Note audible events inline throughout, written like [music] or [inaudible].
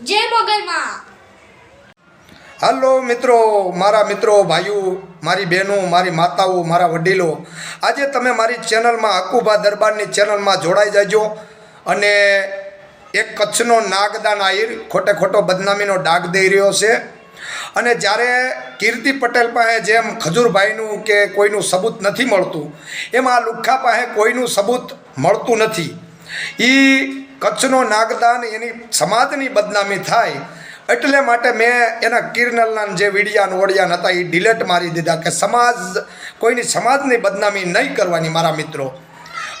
જય મોગલમાં. હાલો મિત્રો, મારા મિત્રો, ભાઈઓ, મારી બહેનો, મારી માતાઓ, મારા વડીલો, આજે તમે મારી ચેનલમાં હકુભા દરબારની ચેનલમાં જોડાઈ જજો અને એક કચ્છનો નાગદાન આહિર, ખોટે ખોટો બદનામીનો ડાગ દઈ રહ્યો છે. અને જ્યારે કીર્તિ પટેલ પાસે જેમ ખજૂરભાઈનું કે કોઈનું સબૂત નથી મળતું, એમાં લુખ્ખા પાસે કોઈનું સબૂત મળતું નથી. એ કચ્છનો નાગદાન એની સમાજની બદનામી થાય એટલે માટે મેં એના કિરનલના જે વિડિયાન ઓડિયાન હતા એ ડિલેટ મારી દીધા કે સમાજ કોઈની સમાજની બદનામી નહીં કરવાની મારા મિત્રો.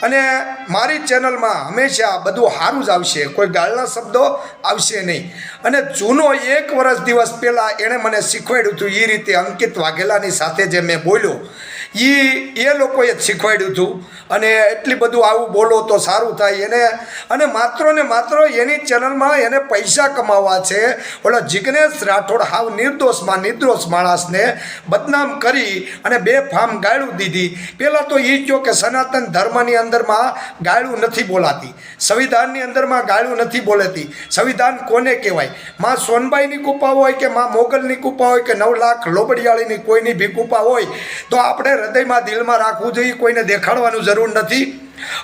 અને મારી ચેનલમાં હંમેશા બધું સારું જ આવશે. કોઈ ગાળના શબ્દો આવશે નહીં. અને જૂનો એક વર્ષ દિવસ પહેલાં એણે મને શીખવાડ્યું હતું એ રીતે અંકિત વાઘેલાની સાથે જે મેં બોલ્યો એ એ લોકોએ જ શીખવાડ્યું હતું. અને એટલી બધું આવું બોલો તો સારું થાય. એને, અને માત્ર ને માત્ર એની ચેનલમાં એને પૈસા કમાવા છે. ઓલો જિગ્નેશ રાઠોડ હાવ નિર્દોષમાં, નિર્દોષ માણસને બદનામ કરી અને બે ફામ ગાળું દીધી. પહેલાં તો એ કહો કે સનાતન ધર્મની અંદરમાં ગાળું નથી બોલાતી. સંવિધાનની અંદરમાં ગાળું નથી બોલાતી. સંવિધાન કોને કહેવાય? માં સોનબાઈની કૃપા હોય કે માં મોગલની કૃપા હોય કે નવ લાખ લોબડિયાળીની કોઈની બી કૃપા હોય, તો આપણે હૃદયમાં દિલમાં રાખવું જોઈએ, કોઈને દેખાડવાનું જરૂર નથી.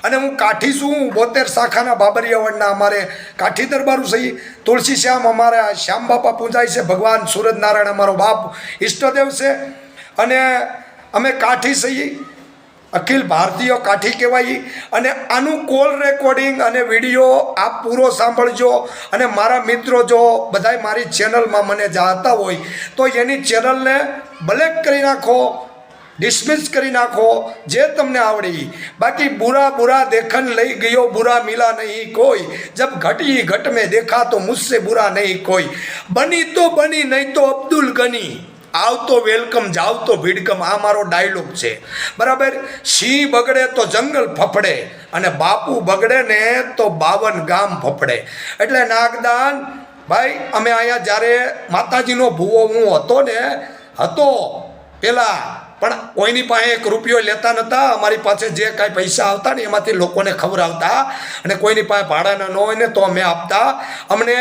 અને હું કાઠી છું બોતેર શાખાના બાબરિયાવડના અમારે કાઠી દરબારું સહી તુલસી શ્યામ અમારા શ્યામ બાપા પૂજાય છે, ભગવાન સૂરજનારાયણ અમારો બાપ ઈષ્ટદેવ છે. અને અમે કાઠી છીએ. અખિલ ભારતીય કાઠી કહેવાય. અને આનું કોલ રેકોર્ડિંગ અને વીડિયો આપ પૂરો સાંભળજો. અને મારા મિત્રો જો બધાય મારી ચેનલમાં મને જાતા હોય, તો એની ચેનલને બ્લેક કરી નાખો ડિસમિસ કરી નાખો, જે તમને આવડી બાકી બુરા બુરા દેખન લઈ ગયો, બુરા મિલા નહીં કોઈ. જબ ઘટી ઘટ મેં દેખા તો મુજસે બુરા નહીં કોઈ. બની તો બની, નહીં તો અબ્દુલ ગની. આવતો વેલકમ જાવતો ભીડકમ આ મારો ડાયલોગ છે. બરાબર? સિંહ બગડે તો જંગલ ફફડે અને બાપુ બગડે ને તો બાવન ગામ ફફડે. એટલે નાગદાન, ભાઈ, અમે અહીંયા જ્યારે માતાજીનો ભૂવો હું હતો ને, હતો પેલા, પણ કોઈની પાસે એક રૂપિયો લેતા નહોતા અમારી પાસે જે કાંઈ પૈસા આવતા ને એમાંથી લોકોને ખવડાવતા અને કોઈની પાસે ભાડાના ન હોય ને તો અમે આપતા. અમને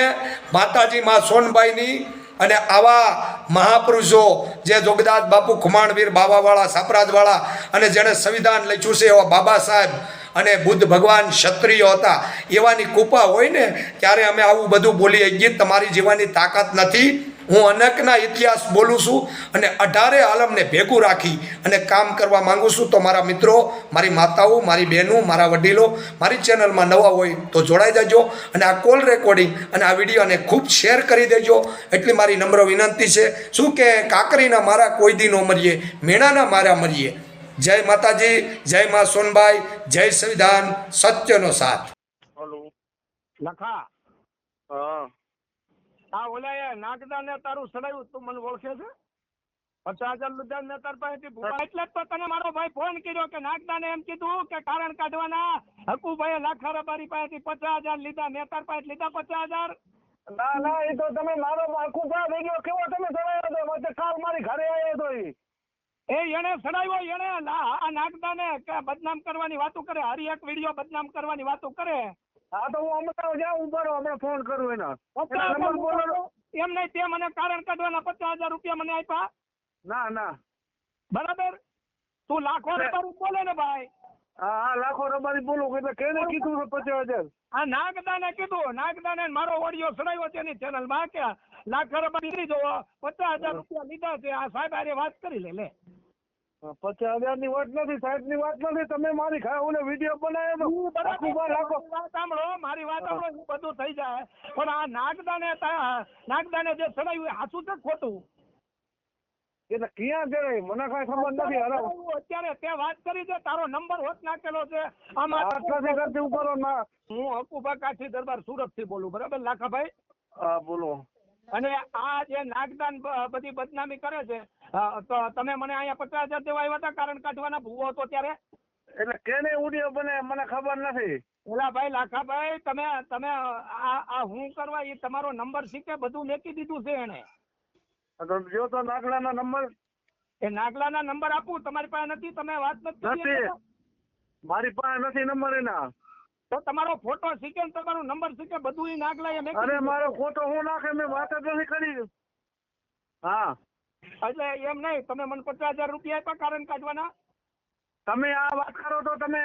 માતાજી, માં સોનબાઈની અને આવા મહાપુરુષો જે જોગદાસ બાપુ ખુમાણવીર બાબાવાળા સાપરાજવાળા અને જેણે સંવિધાન લખ્યું છે એવા બાબા સાહેબ અને બુદ્ધ ભગવાન ક્ષત્રિયો હતા, એવાની કૃપા હોય ને, ત્યારે અમે આવું બધું બોલી ગીત તમારી જેવાની તાકાત નથી. હું અનેકના ઇતિહાસ બોલું છું અને અઢારે આલમને ભેગું રાખી અને કામ કરવા માંગુ છું, તો મારા મિત્રો, મારી માતાઓ, મારી બહેનો, મારા વડીલો, મારી ચેનલમાં નવા હોય તો જોડાઈ જજો અને આ કોલ રેકોર્ડિંગ અને આ વિડીયોને ખૂબ શેર કરી દેજો. એટલી મારી નમ્ર વિનંતી છે. શું કે કાકરીના મારા કોઈ દી નો મરીએ, મેણાના મારા મરીએ? જય માતાજી, જય મા સોનભાઈ જય સંવિધાન, સત્યનો સાથ. લખા. હા. આ ઓલા નાગદા ને તારું સડાયું તું મને ઓળખે છે? પચાસ હજાર લીધા ને તાર પાસેથી એટલે જ તો તને મારો ભાઈ ફોન કર્યો કે નાગદા ને એમ કીધું કે કારણ કાઢવાના. હકુભાઈ લાખા રબારી પાસેથી પચાસ હજાર લીધા નેતાર પાસે લીધા પચાસ હજાર. ના ના એ તો તમે મારો આખું પા થઈ ગયો કેવો તમે સડાયો હતો વચ્ચે કાલ મારી ઘરે આવ્યો હતો ઈ એ એને સડાયો એને આ નાગદાને કે બદનામ કરવાની વાતો કરે હરી એક વીડિયો બદનામ કરવાની વાતો કરે. હા તો હું હમણાં જાઉં ઊભા રહો હમણાં ફોન કરું એના. નંબર બોલો એમ નહીં તે મને કારણ કાઢવાના પચાસ હજાર રૂપિયા મને આપ્યા. ના ના. બરાબર? તું લાખો રબારી બોલે ને ભાઈ. હા હા લાખો રબારી બોલું એટલે કેને કીધું પચાસ હજાર? આ નાગદાને કીધું નાગદાને મારો ઓડિયો સડાયો છે એની ચેનલમાં કે લાખો રૂપિયા નીકળી જવો પચાસ હજાર રૂપિયા લીધા છે. આ સાહેબ હારે વાત કરી લે લે. પચાસ હજારની વાત નથી સાહેબની વાત નથી તમે મારી ખા ઓલે વીડિયો બનાવ્યો સાંભળો મારી વાત સાંભળો બધું થઈ જાય. પણ આ નાગદાને નાગદાને જે ચડાવ્યું સાચું છે ખોટું? એટલે ક્યાં જણાય મને કઈ ખબર નથી અરે અત્યારે તે વાત કરી છે તારો નંબર હોત નાખેલો છે. આમાં આટલાથી કરતી ઉપર ના હું હકુભા કાઠી દરબાર સુરતથી બોલું બરાબર લાખાભાઈ? હા બોલો. અને આ જે નાગદાન બધી બદનામી કરે છે તો તમે મને અહીંયા પચાસ હજાર દેવા આવ્યા હતા કારણ કાઢવાના ભૂવો હતો ત્યારે. એટલે કેને ઉડ્યો બને મને ખબર નથી. એલા ભાઈ લાખાભાઈ તમે તમે આ આ હું કરવા એ તમારો નંબર શીખે બધું લેખી દીધું છે એને જો તો નાગલાના નંબર. એ નાગલાના નંબર આપું તમારી પાસે નથી તમે વાત નથી કરી મારી પાસે નથી નંબર એના. તો તમારો ફોટો શીખે ને તમારો નંબર શીખે બધું એ નાખ લાય અરે મારો ફોટો હું નાખે મેં વાત જ નથી કરી. હા. એટલે એમ નહીં તમે મને પચાસ હજાર રૂપિયા આપ્યા કારણ કાઢવાના? તમે આ વાત કરો તો તમે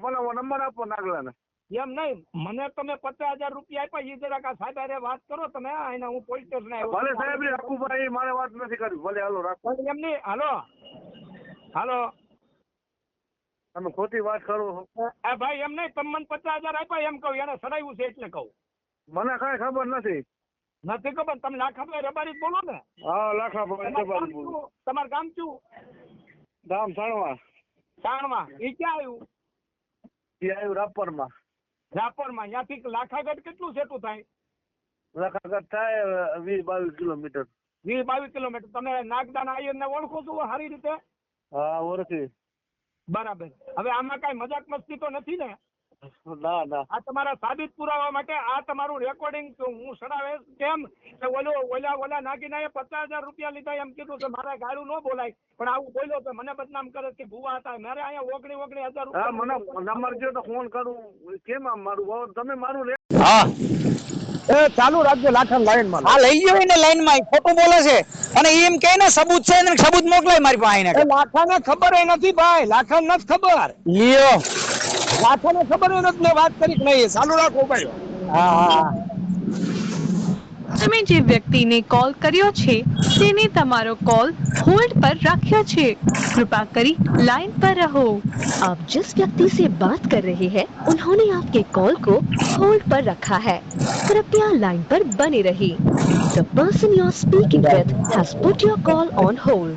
બોલો નંબર આપો નાગલાને. એમ નહીં મને તમે પચાસ હજાર રૂપિયા આપ્યા એ જરાક આ સાહેબ અરે વાત કરો તમે એને હું પોલીસ સ્ટેશન આવ્યો ભલે સાહેબ રે હકુભાઈ મારે વાત નથી કરવી. ભલે હાલો રાખો. એમ નહીં હાલો. હાલો. તમે ખોટી વાત કરો. આ ભાઈ એમ નહીં તમે મને પચાસ હજાર આપ્યા એમ કહું એને સડાયું છે એટલે કહું. મને કઈ ખબર નથી. નથી ખબર તમે લાખા ભાઈ રબારી બોલો ને. હા લાખા ભાઈ તમારું ગામ જબર તમારું ગામ શું? ગામ સાણવા. સાણવા. એ ક્યાં આવ્યું એ આવ્યું રાપરમાં. રાપરમાં. ત્યાંથી લાખાગઢ કેટલું સેટું થાય? લાખાગઢ થાય વીસ બાવીસ કિલોમીટર. વીસ બાવીસ કિલોમીટર. તમે નાગદાન નાગદાના આયરને ઓળખો છો સારી રીતે? હા ઓળખી. બરાબર. હવે આમાં કઈ મજાક મસ્તી તો નથી ને? ના ના. આ તમારા સાબિત પુરાવા માટે આ તમારું રેકોર્ડિંગ હું સડાવે કેમ? કે ઓલો ઓલા ઓલા નાગીના એ પચાસ હજાર રૂપિયા લીધા એમ કીધું કે મારા ગાડું ન બોલાય. પણ આવું બોલ્યો તો મને બદનામ કરે કે ભૂવા હતા. મારે અહીંયા ઓગણી ઓગણી હજાર રૂપિયા મને નંબર જો તો ફોન કરું. કેમ આમ મારું? તમે મારું હા. એ ચાલુ રાખજો લાખન લાઈનમાં હા લઈ ગયો એને લાઈનમાં ખોટું બોલે છે. અને એમ કે ને સબૂત છે એને સબૂત મોકલાય મારી પાસે. આઈને. લાખાને ખબર એ નથી ભાઈ. લાખાને નથી ખબર. લ્યો. ખબર વાત કરી નહીં ચાલુ રાખો ભાઈ. હા તમે જે વ્યક્તિને કોલ કર્યો છે તેને તમારો કોલ હોલ્ડ પર રાખ્યો છે. कृपा करी बात कर रहे हैं उन्होंने आपके कॉल को होल्ड पर रखा है कृपया लाइन पर बने रही the person you are speaking with has your call on hold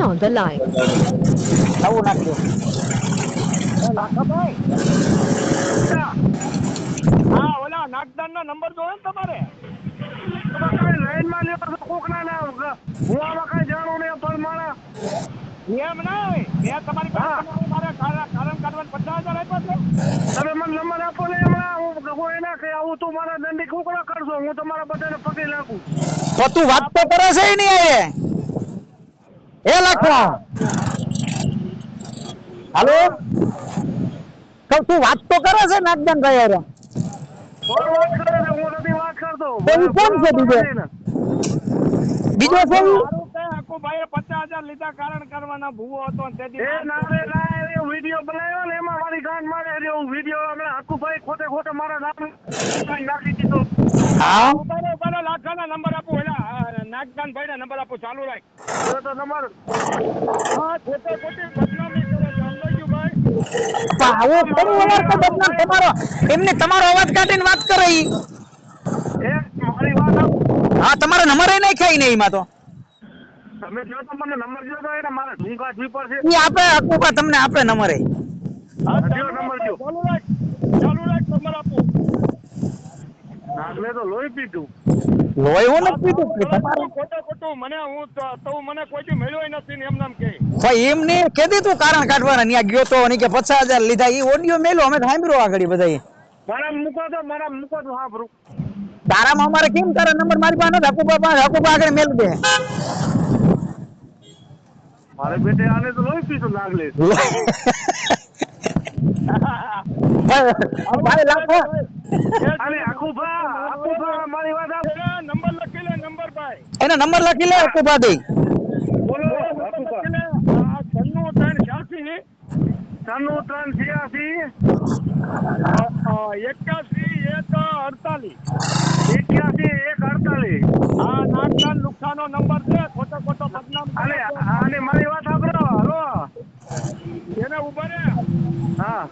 on the line હા ઓલા નાગદાન નો નંબર જોયો ને તમારે લાઈનમાં લેવા કોક ના ના હું આમાં કઈ જાણું નહીં પણ મારા એમ નહીં મેં તમારી પાસે મારે કારણ કાઢવાના પચાસ હજાર આપ્યા છે તમે મને નંબર આપો ને હમણાં હું હું એના કે આવું તું મારા દંડી કુકડા કરશો હું તમારા બધાને પકડી નાખું તો તું વાત તો કરે છે નહીં એ એ લખવા. હાલો? કઉ તું વાત તો કરે છે નાગદાન ભાઈ છે હું કોણ છે બીજો? બીજો છે ઈ? મારું કે હકુભાઈએ પચાસ હજાર લીધા કારણ કરવાના ભૂવો હતો વીડિયો બનાવ્યો ને એમાં મારી ગાંઠ મારે રહ્યો. વીડિયો હમણાં હકુભાઈ ખોટે ખોટે મારા નામ નાખી દીધો. હા? ઉભારો લાખાના નંબર આપો એલા નાગદાન ભાઈ નંબર આપો ચાલુ રાખ. તો તમારો હા ખોટે ખોટી બદનામી પણ આવો ફરી વાર તો બદનામ તમારો? એમને તમારો અવાજ કાઢીને વાત કરે ઈ. એ મારી વાત આપો હા તમારો નંબર એ નહીં ખાઈ નહીં એમાં તો. તમે જો તો મને નંબર જો તો એને મારા ઢૂંકા પર છે. ઈ આપે હકુપા તમને આપે નંબર એ હા જો નંબર જો. ચાલુ રાખ ચાલુ રાખ નંબર આપો. નાગલે તો લોહી પીધું. લોહી હું નથી પીધું કે તમારે? ખોટે ખોટું મને હું તો તો મને કોઈ થી મળ્યો નથી ને એમ નામ કે. ભાઈ એમ એમને કેદી તું કારણ કાઢવાના ન્યા ગયો તો ને કે પચાસ હજાર લીધા ઈ ઓડિયો મેલો અમે સાંભળ્યો આ આગળ બધા મારા મૂકો તો મારા મૂકો તો હા ભરું તારામાં અમારે કેમ તારા નંબર મારી પાસે નથી? હકુબા પાસે હકુબા આગળ મેલ દે. મારે બેટે આને તો લોહી પીધું નાગલે [laughs] મારે લાખો અને આખુભા આખુભા મારી વાત આપ નંબર લખી લે નંબર ભાઈ. એનો નંબર લખી લે બોલો આ એકાસી એક અડતાલીસ. એક્યાસી એક અડતાલીસ. આ નાગદાન લુખાનો નંબર છે. ખોટો ખોટો બદનામ. અને મારી વાત સાંભળો હલો એને ઊભા રે હા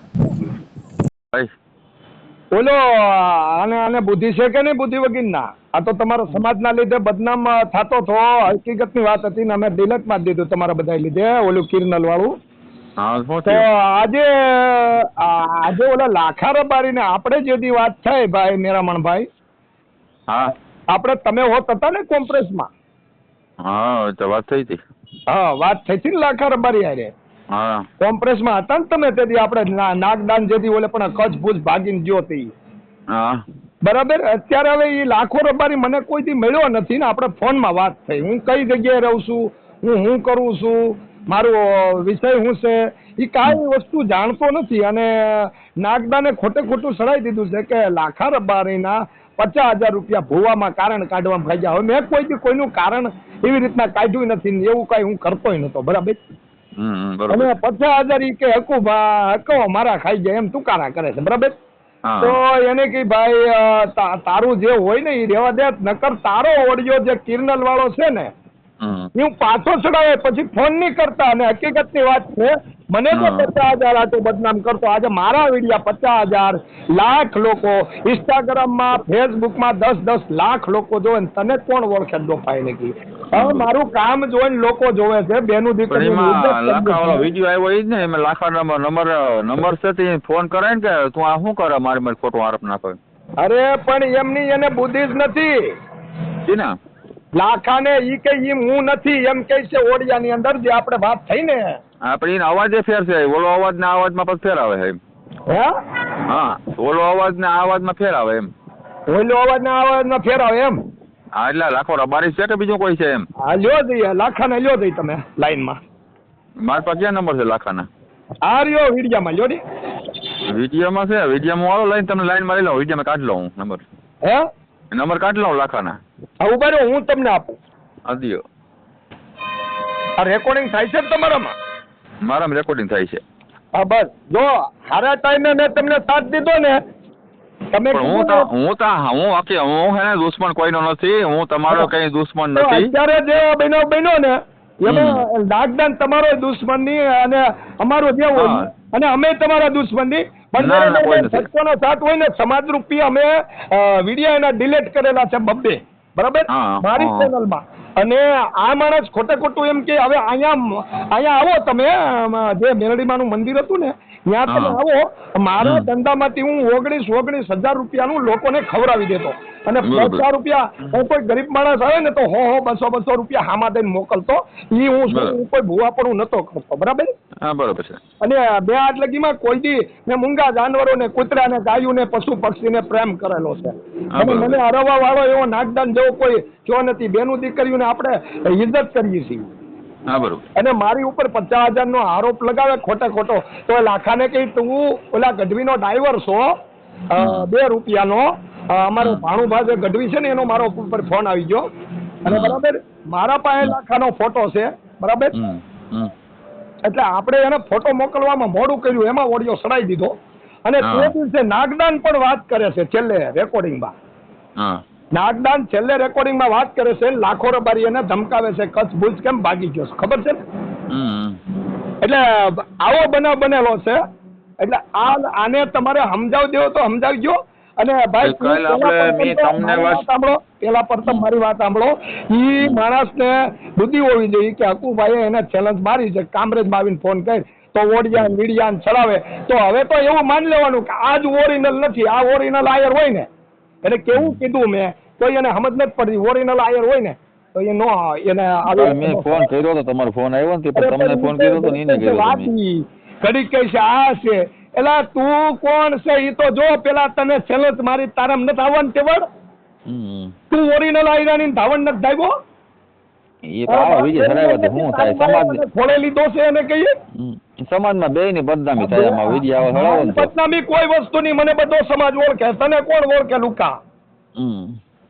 બોલો આને આને બુદ્ધિ છે કે નહીં બુદ્ધિ વગર ના આ તો તમારો સમાજના લીધે બદનામ થતો થો હકીકતની વાત હતી ને અમે ડિલેટ જ દીધું તમારા બધા લીધે ઓલું કિરનલ વાળું તો આજે આજે ઓલા લાખા રબારીને આપણે જે દી વાત થાય ભાઈ મેરામણભાઈ હા. આપણે તમે હોત હતા ને કોમ્પ્રેસમાં હા તો વાત થઈ હતી. હા વાત થઈ હતી ને લાખા રબારી આરે કોમ્પ્રેસમાં હતા ને તમે તેથી આપણે નાગદાન જેથી ઓલે પણ કચ્છ ભુજ ભાગીને ગયો હતી બરાબર? અત્યારે હવે એ લાખો રબારી મને કોઈથી મળ્યો નથી ને આપણે ફોનમાં વાત થઈ. હું કઈ જગ્યાએ રહું છું? હું હું કરું છું? મારો વિષય શું છે? એ કાંઈ વસ્તુ જાણતો નથી અને નાગદાને ખોટે ખોટું સડાઈ દીધું છે કે લાખા રબારીના પચાસ હજાર રૂપિયા ભૂવામાં કારણ કાઢવામાં ભાગ્યા. ગયા હવે મેં કોઈ દી કોઈનું કારણ એવી રીતના કાઢ્યું નથી એવું કાંઈ હું કરતોય નતો બરાબર? અને પચાસ હજાર ઈ કે હકુ હકો મારા ખાઈ જાય એમ તુકારા કરે છે બરાબર? તો એને કે ભાઈ તારું જે હોય ને એ રેવા દે નકર તારો ઓડિયો જે કિરનલ વાળો છે ને હું પાછો ચડાવે પછી ફોન નહીં કરતા. અને હકીકતની વાત છે મને તો પચાસ હજાર આટલું બદનામ કરતો. આજે મારા વિડીયા પચાસ હજાર લાખ લોકો ઇન્સ્ટાગ્રામમાં ફેસબુકમાં દસ દસ લાખ લોકો જોવે ને તને કોણ ઓળખે દોફાઈ ને કી? હવે મારું કામ જોઈને લોકો જોવે છે બેનું દીકરી લાખાવાળો વીડિયો આવ્યો એ જ ને એમાં લાખા નંબર નંબર છે તે ફોન કરે ને કે તું આ શું કરે મારી મારી ખોટો આરોપ નાખો અરે પણ એમની એને બુદ્ધિ જ નથી. ને. લાખાને ઈ કે ઈ હું નથી એમ કે છે ઓડિયાની અંદર જે આપણે વાત થઈ ને. આપણે અવાજ ફેર છે ઓલો અવાજ ને અવાજમાં પછી ફેર આવે એમ. હે? હા ઓલો અવાજ ને અવાજમાં ફેર આવે એમ. ઓલો અવાજ ને અવાજ ફેર આવે એમ? હા એટલે લાખો રબારી છે કે બીજું કોઈ છે એમ? હા લ્યો જઈએ લાખાને લ્યો જઈ તમે લાઈનમાં. મારા પાસે ક્યાં નંબર છે લાખાના? આ રહ્યો વિડિયામાં લ્યો ને વિડીયોમાં છે વિડીયોમાં વાળો લઈને તમને લાઈન લઈ લઉં વિડીયોમાં કાઢી લઉં નંબર. હે? નંબર કાઢી લઉં લાખાના. હા ઊભા રહ્યો હું તમને આપું. આદિયો આ રેકોર્ડિંગ થાય છે ને તમારામાં? મારામાં રેકોર્ડિંગ થાય છે. હા બસ. જો હારા ટાઈમે મેં તમને સાથ દીધો ને તમે હું તો હું તો હું આખી હું હે ને દુશ્મન કોઈનો નથી હું તમારો કઈ દુશ્મન નથી. અત્યારે જે બન્યો બન્યો ને એમાં નાગદાન તમારો દુશ્મનની અને અમારો જે હોય અને અમે તમારા દુશ્મનની પણ. ભક્તોનો સાથ હોય ને સમાજ રૂપી અમે વીડિયો એના ડિલેટ કરેલા છે બબ્બે. બરાબર? મારી ચેનલમાં અને આ માણસ ખોટે ખોટું એમ કે હવે અહીંયા અહીંયા આવો તમે જે મેલડીમાનું મંદિર હતું ને ત્યાં તમે આવો. મારા ધંધામાંથી હું ઓગણીસ ઓગણીસ હજાર રૂપિયાનું લોકોને ખવડાવી દેતો. અને. પચાસ રૂપિયા હું કોઈ ગરીબ માણસ આવે ને તો હો હો બસો બસો રૂપિયા હામાં દઈને મોકલતો. ઈ હું કોઈ કોઈ ભૂવાપણું નતો કરતો. બરાબર? હા બરોબર છે. અને બે આટ લગીમાં કોઈ જાનવરો ને કૂતરા ને ગાયું ને પશુ પક્ષી ને પ્રેમ કરેલો છે. અને. મને હરવા વાળો એવો નાગદાન જેવો કોઈ જો નથી બેનું દીકરીઓને આપણે ઇજ્જત કરીએ છીએ. હા બરોબર. અને મારી ઉપર પચાસ હજાર નો આરોપ લગાવે ખોટે ખોટો. તો લાખાને કહી તું ઓલા ગઢવીનો ડ્રાઈવર છો? બે રૂપિયાનો. નો અમારો ભાણુભા જે ગઢવી છે ને એનો મારો ઉપર ફોન આવી ગયો. અને બરાબર મારા પાસે લાખાનો ફોટો છે. બરાબર? એટલે આપણે એને ફોટો મોકલવામાં મોડું કર્યું એમાં ઓડિયો સડાઈ દીધો. અને તે દિવસે નાગદાન પણ વાત કરે છે છેલ્લે રેકોર્ડિંગમાં નાગદાન છેલ્લે રેકોર્ડિંગમાં વાત કરે છે લાખો રબારી એને ધમકાવે છે કચ્છ ભુજ કેમ ભાગી ગયો છે ખબર છે ને? એટલે આવો બનાવ બનેલો છે. એટલે આ આને તમારે સમજાવી દેવો તો સમજાવજો. અને ભાઈ તું પેલા આપણે પ્રથમ મેં તમને મારી વાત- સાંભળો પેલા પ્રથમ મારી વાત સાંભળો. ઈ માણસને બુદ્ધિ હોવી જોઈએ કે હકુભાઈએ એને ચેલેન્જ મારી છે કામરેજમાં આવીને ફોન કરી તો ઓડિયા મીડિયા ચડાવે. તો હવે તો એવું માની લેવાનું કે આ જ ઓરિજિનલ નથી આ ઓરિજિનલ આયર હોય ને. એને કેવું કીધું મેં કોઈ એને સમજ નથી પડતી ઓરિજિનલ આયર હોય ને તો એ નો એને મેં ફોન કર્યો હતો તમારો ફોન આવ્યો ને તે તમને ફોન કર્યો હતો ને એને કર્યો હતો વાત મેં. ઈ. કહે છે આ છે. એલા તું કોણ છે? એ તો જો પેલા તને છેલ્લે મારી તારામ નથી આવવાનું તેવડ. તું ઓરિજિનલ આયરાની ધાવણ નથી ધાવ્યો એ તો આવા વિજય ચડાવ્યા તો શું થાય? સમાજ ફોડે દોષે એને કહીએ. સમાજમાં બે ની બદનામી થાય એમાં વિજય આવે ચડાવો બદનામી કોઈ વસ્તુ નહીં મને બધો સમાજ ઓળખે તને કોણ ઓળખે લુકા?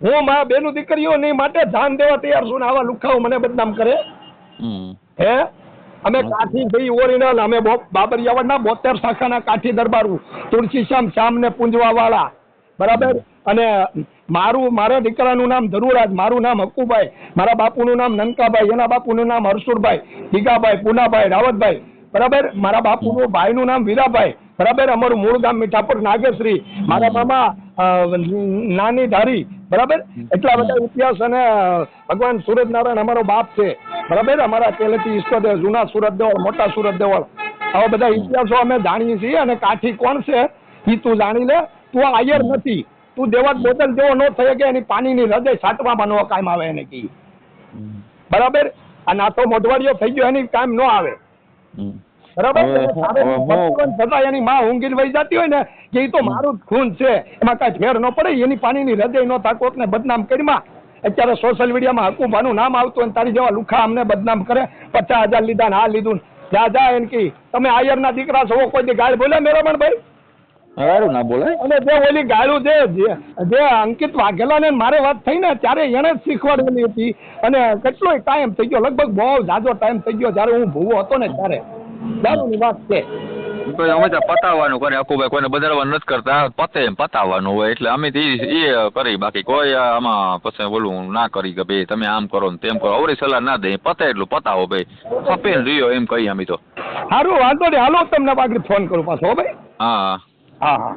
હું મા બેનું દીકરીઓ ની માટે જાન દેવા તૈયાર છું ને આવા લુખાઓ મને બદનામ કરે. હે? અમે કાઠી ભાઈ ઓરિજિનલ અમે બાબરિયાવાડના બોતેર શાખાના કાઠી દરબારું તુલસીશ્યામ શ્યામ ને પૂંજવા વાળા બરાબર? અને મારું, મારા દીકરાનું નામ ધરુરાજ મારું નામ હક્કુભાઈ મારા બાપુનું નામ નનકાભાઈ, એના બાપુનું નામ હરસુરભાઈ દીગાભાઈ પુનાભાઈ, રાવતભાઈ. બરાબર? મારા બાપુનું ભાઈનું નામ વીરાભાઈ. બરાબર? અમારું મૂળ ગામ મીઠાપુર નાગેશ્રી. મારા મામા નાની ધારી. બરાબર? એટલા બધા ઇતિહાસ અને ભગવાન સૂરજનારાયણ અમારો બાપ છે. બરાબર? અમારા પહેલેથી ઈષ્ટદેવ જૂના સુરત દેવળ મોટા સુરત દેવળ. આવા બધા ઇતિહાસો અમે જાણીએ છીએ અને કાઠી કોણ છે? એ તું જાણી લે. તું આયર નથી. તું દેવાત બોતલ જેવો ન થઈ કે એની પાણીની હૃદય સાટવામાં નો કાયમ આવે એને કી. બરાબર? આ નાતો મોઢવાડિયો થઈ ગયો એની કાયમ ન આવે. બરાબર? છતાં એની માં ઊંઘી વહી જતી હોય ને કે એ તો મારું જ ખૂન છે. એમાં કાંઈ ફેર ન પડે. એની પાણીની હૃદય નો થાય કોકને બદનામ કરીમાં અત્યારે સોશિયલ મીડિયામાં હકુભાનું નામ આવતું અને તારી જેવા લુખા અમને બદનામ કરે. પચાસ હજાર લીધા ને આ લીધું જા જા એમ કે. તમે આયરના દીકરા છો કોઈ ગાળ બોલ્યા મેરામણભાઈ ભાઈ? ના બોલાય અને જે ઓલી ગાળું જે જે- અંકિત વાઘેલાને મારે વાત થઈ ને ત્યારે એને જ શીખવાડેલી હતી. અને કેટલોય ટાઈમ થઈ ગયો. લગભગ બહુ જાજો ટાઈમ થઈ ગયો જ્યારે હું ભૂવો હતો ને ત્યારે. દારૂની વાત છે. તો અમે તો પતાવવાનું કરે અકુભાઈ કોઈને બદલવાનું નથી કરતા. પતે એમ પતાવવાનું હોય એટલે અમે તો ઈ એ કરી બાકી કોઈ આમાં પછી બોલું ના કરી કે ભાઈ તમે આમ કરો ને તેમ કરો. અવરી સલાહ ના દે પતે એટલું પતાવો ભાઈ. ખપે રહ્યો એમ કહીએ અમે તો. સારું વાંધો નહીં. હાલો તમને બાકી ફોન કરું પાછો હો ભાઈ. હા. હા હા.